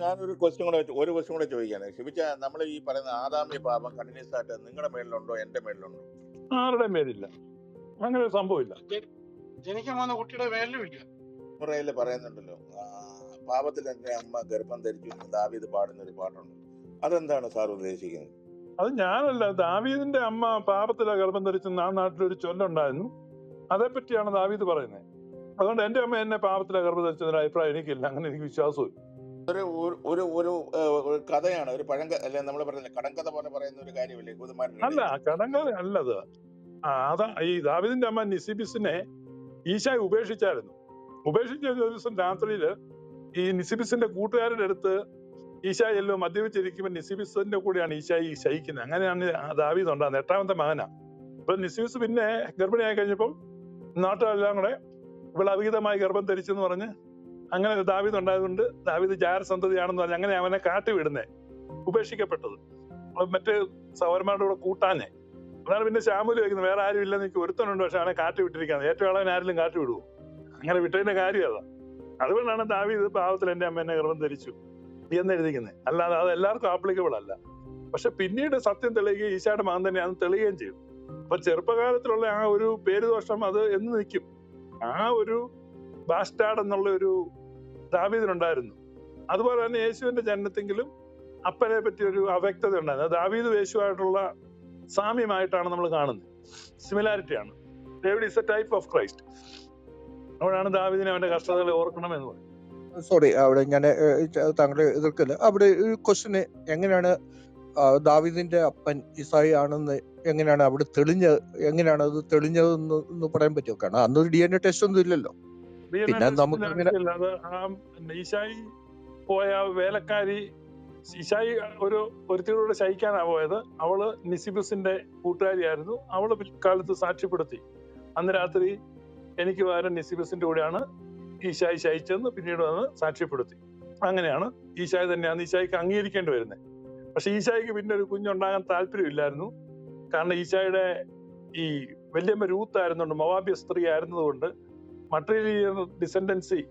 ഞാനൊരു ക്വസ്റ്റ്യൻ കൂടെ വെച്ച്- ഒരു ക്വസ്റ്റ്യൻ കൂടെ ചോദിക്കാണ്. ഷിബിച്ച നമ്മൾ ഈ പറയുന്ന ആദാമ്യ പാപം കണ്ടിന്യൂസ് ആയിട്ട് നിങ്ങളുടെ മേളിലുണ്ടോ എന്റെ മേളിലുണ്ടോ ആരുടെ മേലില്ല. അങ്ങനെ ഒരു സംഭവമില്ല. ജനിക്കാൻ വന്ന കുട്ടിയുടെ മേലിലും ഇല്ല. പറയുന്നുണ്ടല്ലോ പാപത്തിൽ എന്റെ അമ്മ ഗർഭം ധരിച്ചു ദാവീദ് പാടുന്ന ഒരു പാട്ടുണ്ട്. അതെന്താണ് സാർ ഉദ്ദേശിക്കുന്നത്? അത് ഞാനല്ല ദാവീദിന്റെ അമ്മ പാപത്തിലെ ഗർഭം ധരിച്ചെന്ന് ആ നാട്ടിലൊരു ചൊല്ലുണ്ടായിരുന്നു. അതേപ്പറ്റിയാണ് ദാവീദ് പറയുന്നത്. അതുകൊണ്ട് എന്റെ അമ്മ എന്നെ പാപത്തിലെ ഗർഭം ധരിച്ചതിന് അഭിപ്രായം എനിക്കില്ല. അങ്ങനെ എനിക്ക് വിശ്വാസവും ഒരു ഒരു- ഒരു ഒരു കഥയാണ് ഒരു പഴങ്ക അല്ലെ നമ്മൾ പറയുന്നത് കടങ്കഥ പോലെ പറയുന്ന ഒരു കാര്യമല്ലേ അല്ല കുതുമാരൻ കടങ്കഥ അല്ലത്. ആ, അതാ ഈ ദാവിദിന്റെ അമ്മ നിസിബിസിനെ ഈശായി ഉപേക്ഷിച്ചായിരുന്നു. ഉപേക്ഷിച്ച ഒരു ദിവസം രാത്രിയിൽ ഈ നിസിബിസിന്റെ കൂട്ടുകാരുടെ അടുത്ത് ഈശായി എല്ലോ മദ്യപിച്ചിരിക്കുമ്പോൾ നിസിബിസിന്റെ കൂടെയാണ് ഈശായി ശയിക്കുന്നത്. അങ്ങനെയാണ് ദാവീദ് ഉണ്ടാകുന്നത്. എട്ടാമത്തെ മകനാ. അപ്പൊ നിസിബിസ് പിന്നെ ഗർഭിണിയായി കഴിഞ്ഞപ്പോൾ നാട്ടുകാരെല്ലാം കൂടെ ഇവിടെ അവിഹിതമായി ഗർഭം ധരിച്ചെന്ന് പറഞ്ഞ് അങ്ങനെ ദാവീദ് ഉണ്ടായതുകൊണ്ട് ദാവീദ് ജാര സന്തതിയാണെന്ന് പറഞ്ഞ് അങ്ങനെ അവനെ കാട്ടി വിടുന്നേ. ഉപേക്ഷിക്കപ്പെട്ടത്. മറ്റ് സൗരന്മാരുടെ കൂടെ കൂട്ടാഞ്ഞേ. അതാണ് പിന്നെ ശ്യാമുൽ ചോദിക്കുന്നത് വേറെ ആരും ഇല്ലെന്ന് എനിക്ക് ഒരുത്തനുണ്ട് പക്ഷെ അവനെ കാട്ടി വിട്ടിരിക്കുന്നത് ഏറ്റവും ഇളവൻ ആരെങ്കിലും കാട്ടി വിടുവോ? അങ്ങനെ വിട്ടതിന്റെ കാര്യം അതാ. അതുകൊണ്ടാണ് ദാവീദ് പാവത്തിൽ എന്റെ അമ്മ എന്നെ ഗർഭം ധരിച്ചു എന്ന് എഴുതിക്കുന്നത് അല്ലാതെ അത് എല്ലാവർക്കും ആപ്ലിക്കബിൾ അല്ല. പക്ഷെ പിന്നീട് സത്യം തെളിയുകയും ഈശായുടെ മകൻ തന്നെയാണെന്ന് തെളിയുകയും ചെയ്തു. അപ്പൊ ചെറുപ്പകാലത്തിലുള്ള ആ ഒരു പേരുദോഷം അത് എന്ന് നിൽക്കും. ആ ഒരു ബാസ്റ്റാർഡ് എന്നുള്ള ഒരു ദാവീദിനുണ്ടായിരുന്നു. അതുപോലെ തന്നെ യേശുവിന്റെ ജനനത്തെങ്കിലും അപ്പനെ പറ്റി ഒരു അവ്യക്തത ഉണ്ടായിരുന്നു. ദാവീദ് യേശുവായിട്ടുള്ള സാമ്യമായിട്ടാണ് നമ്മൾ കാണുന്നത്. സിമിലാരിറ്റിയാണ് David is a type of Christ അവിടെയാണ് ദാവീദിനെ അവന്റെ കഷ്ടതകളെ ഓർക്കണം എന്ന് പറയുന്നത്. സോറി അവിടെ ഞാൻ താങ്കളെ എതിർക്കില്ല. അവിടെ ഒരു ക്വസ്റ്റിന് എങ്ങനെയാണ് ദാവിദിന്റെ അപ്പൻ ഇസായി ആണെന്ന് എങ്ങനെയാണ് അവിടെ തെളിഞ്ഞ എങ്ങനെയാണ് അത് തെളിഞ്ഞതെന്ന് പറയാൻ പറ്റുമോ? കാരണം അന്നൊരു ഡി എൻ എ ടെസ്റ്റ് ഒന്നും ഇല്ലല്ലോ. പിന്നെ നമുക്ക് ഈശായി പോയ വേലക്കാരി ഈശായി ഒരു ഒരുത്തിലൂടെ ശയിക്കാനാ പോയത്. അവൾ നിസിബസിന്റെ കൂട്ടുകാരിയായിരുന്നു. അവൾ പിൽക്കാലത്ത് സാക്ഷ്യപ്പെടുത്തി. അന്ന് രാത്രി എനിക്ക് പകരം നിസിബസിന്റെ കൂടെയാണ് ഈശായി ശയിച്ചെന്ന് പിന്നീട് വന്ന് സാക്ഷ്യപ്പെടുത്തി. അങ്ങനെയാണ് ഈശായി തന്നെയാണ് ഈശായിക്ക് അംഗീകരിക്കേണ്ടി വരുന്നത്. പക്ഷെ ഈശായിക്ക് പിന്നെ ഒരു കുഞ്ഞുണ്ടാകാൻ താല്പര്യമില്ലായിരുന്നു. കാരണം ഈശായുടെ ഈ വല്യമ്മ രൂത്തായിരുന്നുണ്ട് മവാബ്യ സ്ത്രീ ആയിരുന്നതുകൊണ്ട് മട്ടീരിയൽ ഡിസെൻഡൻസി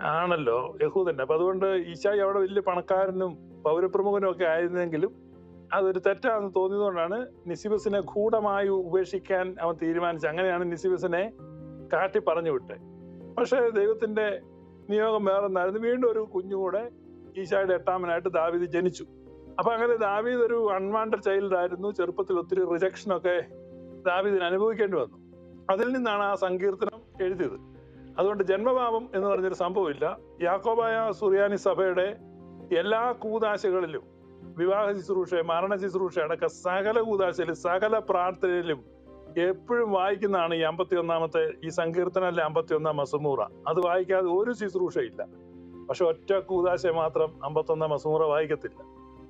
ആണല്ലോ യഹൂദന്റെ അപ്പൊ അതുകൊണ്ട് ഈശായി അവിടെ വലിയ പണക്കാരനും പൗരപ്രമുഖനും ഒക്കെ ആയിരുന്നെങ്കിലും അതൊരു തെറ്റാണെന്ന് തോന്നിയതുകൊണ്ടാണ് നിസിബസിനെ ഗൂഢമായി ഉപേക്ഷിക്കാൻ അവൻ തീരുമാനിച്ചത്. അങ്ങനെയാണ് നിസിബസിനെ കാട്ടി പറഞ്ഞു വിട്ടത്. പക്ഷേ ദൈവത്തിന്റെ നിയോഗം വേറൊന്നായിരുന്നു. വീണ്ടും ഒരു കുഞ്ഞുകൂടെ ഈശായുടെ എട്ടാമനായിട്ട് ദാവീദ് ജനിച്ചു. അപ്പൊ അങ്ങനെ ദാവീദ് ഒരു അൺവാണ്ടഡ് ചൈൽഡ് ആയിരുന്നു. ചെറുപ്പത്തിൽ ഒത്തിരി റിജക്ഷൻ ഒക്കെ ദാവീദിന് അനുഭവിക്കേണ്ടി വന്നു. അതിൽ നിന്നാണ് ആ സങ്കീർത്തനം എഴുതിയത്. അതുകൊണ്ട് ജന്മപാപം എന്ന് പറഞ്ഞൊരു സംഭവമില്ല. യാക്കോബായ സുറിയാനി സഭയുടെ എല്ലാ കൂതാശകളിലും വിവാഹ ശുശ്രൂഷ മരണ ശുശ്രൂഷ അടക്കം സകല കൂതാശയിലും സകല പ്രാർത്ഥനയിലും എപ്പോഴും വായിക്കുന്നതാണ് ഈ അമ്പത്തി ഒന്നാമത്തെ ഈ സങ്കീർത്തനല്ല അമ്പത്തി ഒന്നാം അത് വായിക്കാതെ ഒരു ശുശ്രൂഷയില്ല. പക്ഷെ ഒറ്റ കൂതാശ മാത്രം അമ്പത്തൊന്നാം മസുമൂറ വായിക്കത്തില്ല.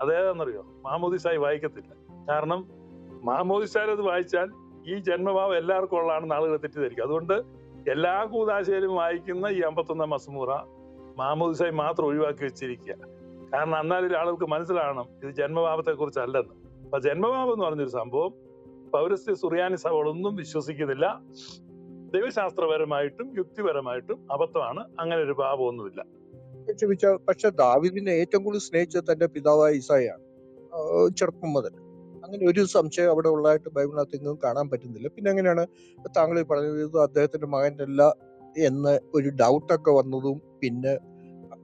അതേതാണെന്നറിയോ? മാമോദിസായി വായിക്കത്തില്ല. കാരണം മാമോദിസായി അത് വായിച്ചാൽ ഈ ജന്മഭാവം എല്ലാവർക്കും ഉള്ളതാണെന്ന് ആളുകൾ തെറ്റിദ്ധരിക്കും. അതുകൊണ്ട് എല്ലാ കൂതാശയിലും വായിക്കുന്ന ഈ അമ്പത്തൊന്നാം മസമൂറ മാമോദിസായി മാത്രം ഒഴിവാക്കി വെച്ചിരിക്കുക. കാരണം എന്നാലും ആളുകൾക്ക് മനസ്സിലാകണം ഇത് ജന്മഭാവത്തെ കുറിച്ചല്ലെന്ന് അപ്പൊ ജന്മഭാവം എന്ന് പറഞ്ഞൊരു സംഭവം പൗരസ്ത്യ സുറിയാനി സഭകളൊന്നും വിശ്വസിക്കുന്നില്ല. ദൈവശാസ്ത്രപരമായിട്ടും യുക്തിപരമായിട്ടും അബദ്ധമാണ്. അങ്ങനെ ഒരു പാപമൊന്നുമില്ല. ക്ഷമിച്ച പക്ഷെ ദാവിദിനെ ഏറ്റവും കൂടുതൽ സ്നേഹിച്ച തന്റെ പിതാവായ ഇസായാണ് ചെറുപ്പം മുതൽ. അങ്ങനെ ഒരു സംശയം അവിടെ ഉള്ളതായിട്ട് ബൈബിളിനകത്ത് എങ്ങും കാണാൻ പറ്റുന്നില്ല. പിന്നെ എങ്ങനെയാണ് താങ്കൾ പറഞ്ഞത് അദ്ദേഹത്തിന്റെ അല്ല എന്ന് ഒരു ഡൗട്ടൊക്കെ വന്നതും പിന്നെ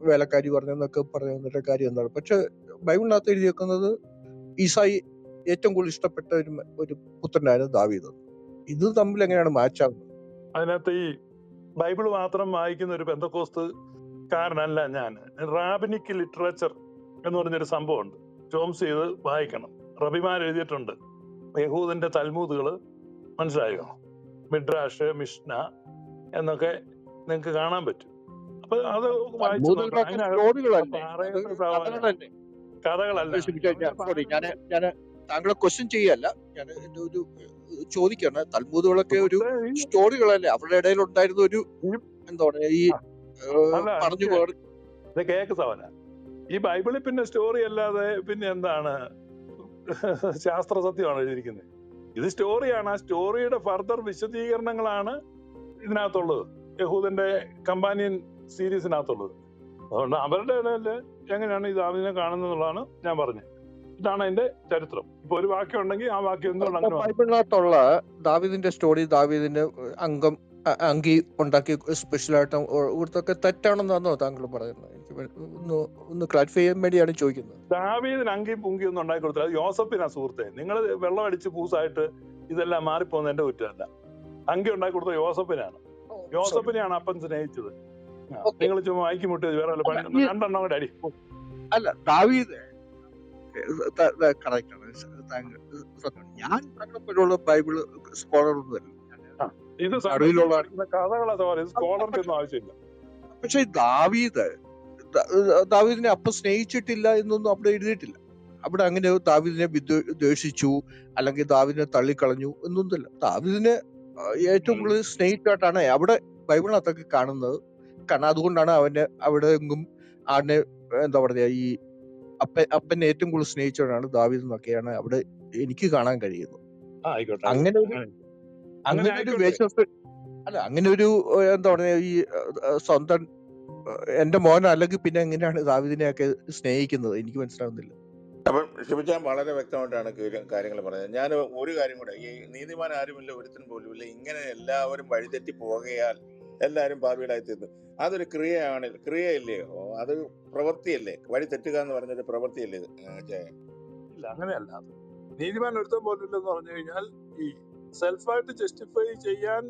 വേലക്കാരി പറഞ്ഞെന്നൊക്കെ പറഞ്ഞു പറയുന്നതിന്റെ കാര്യം എന്താണ്? പക്ഷെ ബൈബിളിനകത്ത് എഴുതി വെക്കുന്നത് ഈസായി ഏറ്റവും കൂടുതൽ ഇഷ്ടപ്പെട്ട ഒരു ഒരു പുത്രനായിരുന്നു ദാവീദ്. ഇത് തമ്മിൽ എങ്ങനെയാണ് മാച്ച് ആവുന്നത്? അതിനകത്ത് ഈ ബൈബിൾ മാത്രം വായിക്കുന്ന ഒരു ബന്ധക്കോസ്ത് കാരനല്ല ഞാൻ. റാബിനിക് ലിറ്ററേച്ചർ എന്ന് പറഞ്ഞൊരു സംഭവമുണ്ട്. ജോംസ് ചെയ്ത് വായിക്കണം. റബിമാർ എഴുതിയിട്ടുണ്ട് യഹൂദന്റെ തൽമൂതുകൾ മനസ്സിലായോ? മിഡ്രാഷ് മിഷ്ന എന്നൊക്കെ നിങ്ങൾക്ക് കാണാൻ പറ്റും. അപ്പൊ അത് വായിച്ചു കഥകളല്ലേ? താങ്കളെ ക്വസ്റ്റ്യൻ ചെയ്യല്ല. ഞാൻ എന്റെ ഒരു ചോദിക്കാണ്. തൽമൂദുകളൊക്കെ ഒരു സ്റ്റോറികളല്ലേ അവരുടെ ഇടയിൽ ഉണ്ടായിരുന്ന ഒരു എന്താ ഈ പറഞ്ഞു കേക്ക് സവന. ഈ ബൈബിളിൽ പിന്നെ സ്റ്റോറി അല്ലാതെ പിന്നെ എന്താണ്? ശാസ്ത്ര സത്യമാണ് എഴുതിയിരിക്കുന്നത്. ഇത് സ്റ്റോറിയാണ്. ആ സ്റ്റോറിയുടെ ഫർദർ വിശദീകരണങ്ങളാണ് ഇതിനകത്തുള്ളത്. യഹൂദന്റെ കമ്പാനിയൻ സീരീസിനകത്തുള്ളത്. അതുകൊണ്ട് അവരുടെ ഇടയിൽ എങ്ങനെയാണ് ഇത് അതിനെ കാണുന്നത് എന്നുള്ളതാണ് ഞാൻ പറഞ്ഞത്. ഇതാണ് ചരിത്രം. ഒരു വാക്യം ഉണ്ടെങ്കിൽ ആ വാക്യം? ബൈബിളിനകത്തുള്ള ദാവീദിന്റെ സ്റ്റോറി ദാവീദിന്റെ അംഗം അങ്കി ഉണ്ടാക്കി സ്പെഷ്യലായിട്ട് ഇവിടുത്തെ തെറ്റാണെന്നാണോ താങ്കൾ പറയുന്നത്. ഒന്ന് ഒന്ന് ക്ലാരിഫൈ ചെയ്യാൻ വേണ്ടിയാണ് ചോദിക്കുന്നത്. ദാവീദിന് അങ്കി പുങ്കി ഒന്നും ഉണ്ടാക്കി കൊടുത്തില്ല. അത് യോസഫിനാ സുഹൃത്തെ. നിങ്ങൾ വെള്ളം അടിച്ച് പൂസായിട്ട് ഇതെല്ലാം മാറിപ്പോകുന്നതിന്റെ കുറ്റമല്ല. അങ്കി ഉണ്ടാക്കി കൊടുത്ത യോസഫിനാണ്. യോസഫിനെയാണ് അപ്പൻ സ്നേഹിച്ചത്. നിങ്ങൾ ചുമ്മാ വായിക്കി മുട്ടിയത് വേറെ പണി രണ്ടെണ്ണം കൂടെ അടി. അല്ല ദാവീദ്. ഞാൻ താങ്കളെപ്പോലുള്ള ബൈബിൾ സ്കോളർ ഒന്നുമല്ല ഇത് അറിവിലുള്ള- കഥകളാ സ്കോളർക്ക് ഒന്നും ആവശ്യമില്ല. പക്ഷെ ദാവീദ് ദാവീദിനെ അപ്പം സ്നേഹിച്ചിട്ടില്ല എന്നൊന്നും അവിടെ എഴുതിയിട്ടില്ല അവിടെ അങ്ങനെ ദാവീദിനെ ദ്വേഷിച്ചു അല്ലെങ്കിൽ ദാവീദിനെ തള്ളിക്കളഞ്ഞു എന്നൊന്നുമില്ല ദാവീദിനെ ഏറ്റവും കൂടുതൽ സ്നേഹിച്ചായിട്ടാണ് അവിടെ ബൈബിളിനകത്തൊക്കെ കാണുന്നത് കാരണം അതുകൊണ്ടാണ് അവനെ അവിടെ എങ്ങും ആടിനെ എന്താ പറയാ ഈ അപ്പൻ അപ്പനെ ഏറ്റവും കൂടുതൽ സ്നേഹിച്ചവനാണ് ദാവീദ് എന്നൊക്കെയാണ് അവിടെ എനിക്ക് കാണാൻ കഴിയുന്നത് അങ്ങനെ ഒരു അങ്ങനെ. ഒരു. അല്ല അങ്ങനെ ഒരു എന്താ പറയാ ഈ സ്വന്തം എന്റെ മോൻ അല്ലെങ്കിൽ പിന്നെ എങ്ങനെയാണ് ദാവിദിനെയൊക്കെ സ്നേഹിക്കുന്നത്? എനിക്ക് മനസ്സിലാവുന്നില്ല. അപ്പം ഷിബിച്ചാൻ വളരെ വ്യക്തമായിട്ടാണ് കാര്യങ്ങൾ പറഞ്ഞത്. ഞാൻ ഒരു കാര്യം കൂടെ ഈ നീതിമാൻ ആരുമില്ല ഒരുത്തൻ പോലുമില്ല ഇങ്ങനെ എല്ലാവരും വഴിതെറ്റി പോകയാൽ എല്ലാവരും പാപികളായി തീർന്നു. അതൊരു ക്രിയയാണ് ക്രിയയില്ലയോ അത് പ്രവൃത്തിയല്ലേ? വഴി തെറ്റുക എന്ന് പറഞ്ഞൊരു പ്രവൃത്തിയല്ലേ? ഇല്ല അങ്ങനെയല്ല. നീതിമാൻ ഒരുത്തം പോലും ഇല്ലെന്ന് പറഞ്ഞു കഴിഞ്ഞാൽ ഈ സെൽഫായിട്ട് ജസ്റ്റിഫൈ ചെയ്യാൻ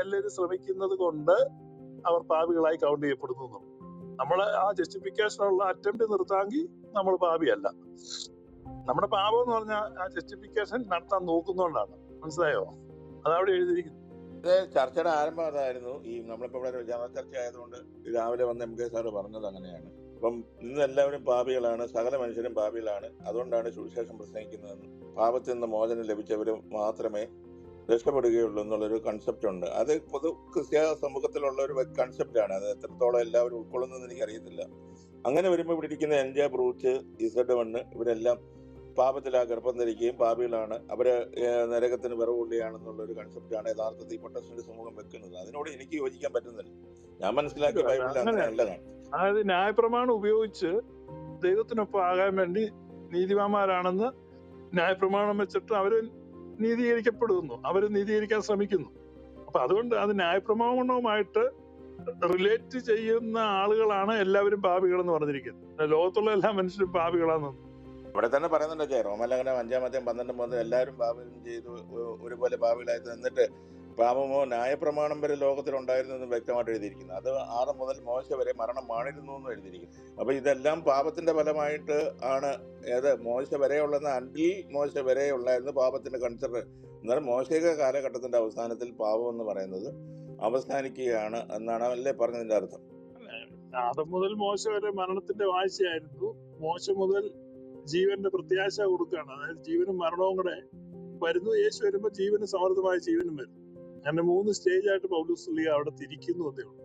എല്ലാവരും ശ്രമിക്കുന്നത് കൊണ്ട് അവർ പാപികളായി കൗണ്ട് ചെയ്യപ്പെടുന്നു നമ്മൾ ആ ജസ്റ്റിഫിക്കേഷനുള്ള അറ്റംപ്റ്റ് നിർത്താമെങ്കിൽ നമ്മൾ പാപിയല്ല. നമ്മുടെ പാപം എന്ന് പറഞ്ഞാൽ ആ ജസ്റ്റിഫിക്കേഷൻ നടത്താൻ നോക്കുന്നോണ്ടാണ്. മനസ്സിലായോ? അതവിടെ എഴുതിയിരിക്കുന്നു. ചർച്ചയുടെ ആരംഭം അതായിരുന്നു. ഈ നമ്മളിപ്പോ ഇവിടെ ജനറൽ ചർച്ച ആയതുകൊണ്ട് രാവിലെ വന്ന് എം കെ സാറ് പറഞ്ഞത് അങ്ങനെയാണ്. അപ്പം ഇന്ന് എല്ലാവരും പാപികളാണ് സകല മനുഷ്യരും പാപികളാണ്. അതുകൊണ്ടാണ് സുവിശേഷം പ്രസംഗിക്കുന്നതെന്ന്. പാപത്തിൽ നിന്ന് മോചനം ലഭിച്ചവരും മാത്രമേ രക്ഷപ്പെടുകയുള്ളൂ എന്നുള്ളൊരു കൺസെപ്റ്റ് ഉണ്ട്. അത് പൊതു ക്രിസ്ത്യ സമൂഹത്തിലുള്ള ഒരു കൺസെപ്റ്റാണ് അത് എത്രത്തോളം എല്ലാവരും ഉൾക്കൊള്ളുന്നതെന്ന് എനിക്കറിയത്തില്ല. അങ്ങനെ വരുമ്പോൾ ഇവിടെ ഇരിക്കുന്ന എൻ ജെ ബ്രൂച്ച് ഇസഡ് വണ്ണ് ഇവരെല്ലാം പാപത്തിലാ ഗർഭം ധരിക്കുകയും പാപികളാണ്. അവർ നരകത്തിന് വിറവുള്ളിയാണെന്നുള്ള ഒരു കൺസെപ്റ്റാണ് യഥാർത്ഥത്തിൽ പ്രൊട്ടസ്റ്റന്റ് സമൂഹം വെക്കുന്നത്. അതിനോട് എനിക്ക് യോജിക്കാൻ പറ്റുന്നില്ല. ഞാൻ മനസ്സിലാക്കിയ ബൈബിളിൽ അങ്ങനെ അല്ലതാണ് അതായത് ന്യായപ്രമാണം ഉപയോഗിച്ച് ദൈവത്തിനൊപ്പം ആകാൻ വേണ്ടി നീതിമാന്മാരാണെന്ന് ന്യായപ്രമാണം വെച്ചിട്ട് അവർ നീതീകരിക്കപ്പെടുന്നു. അവർ നീതീകരിക്കാൻ ശ്രമിക്കുന്നു. അപ്പൊ അതുകൊണ്ട് അത് ന്യായപ്രമാണവുമായിട്ട് റിലേറ്റ് ചെയ്യുന്ന ആളുകളാണ് എല്ലാവരും പാപികൾ എന്ന് പറഞ്ഞിരിക്കുന്നത്. ലോകത്തുള്ള എല്ലാ മനുഷ്യരും പാപികളാന്ന് ഇവിടെ തന്നെ പറയുന്നുണ്ട് ചേ റോമലേഖനം അഞ്ചാം മധ്യം പന്ത്രണ്ട് മുതൽ എല്ലാവരും പാപം ചെയ്തു ഒരുപോലെ പാപികളായി നിന്നിട്ട് പാപമോ ന്യായപ്രമാണം വരെ ലോകത്തിലുണ്ടായിരുന്നു എന്ന് വ്യക്തമായിട്ട് എഴുതിയിരിക്കുന്നു. അത് ആറ് മുതൽ മോശ വരെ മരണം മാണിരുന്നു എന്ന് എഴുതിയിരിക്കുന്നു. അപ്പൊ ഇതെല്ലാം പാപത്തിന്റെ ഫലമായിട്ട് ആണ്. ഏത്? മോശ വരെയുള്ളതെന്ന് അണ്ടിൽ മോശ വരെ ഉള്ളായിരുന്നു പാപത്തിന്റെ കൺസിഡർ എന്നാൽ മോശക കാലഘട്ടത്തിന്റെ അവസാനത്തിൽ പാപം എന്ന് പറയുന്നത് അവസാനിക്കുകയാണ് എന്നാണ് അല്ലേ പറഞ്ഞതിന്റെ അർത്ഥം? ആദം മുതൽ മോശ വരെ മരണത്തിന്റെ വാഴ്ചയായിരുന്നു. മോശ മുതൽ ജീവന്റെ പ്രത്യാശ കൊടുക്കുകയാണ്. അതായത് ജീവനും മരണവും കൂടെ വരുന്നു. യേശു വരുമ്പോൾ ജീവന് സമൃദ്ധമായ ജീവനും വരും അങ്ങനെ മൂന്ന് സ്റ്റേജായിട്ട് പൗലൂസ് ലീഗ അവിടെ തിരിക്കുന്നു എന്നേ ഉള്ളൂ.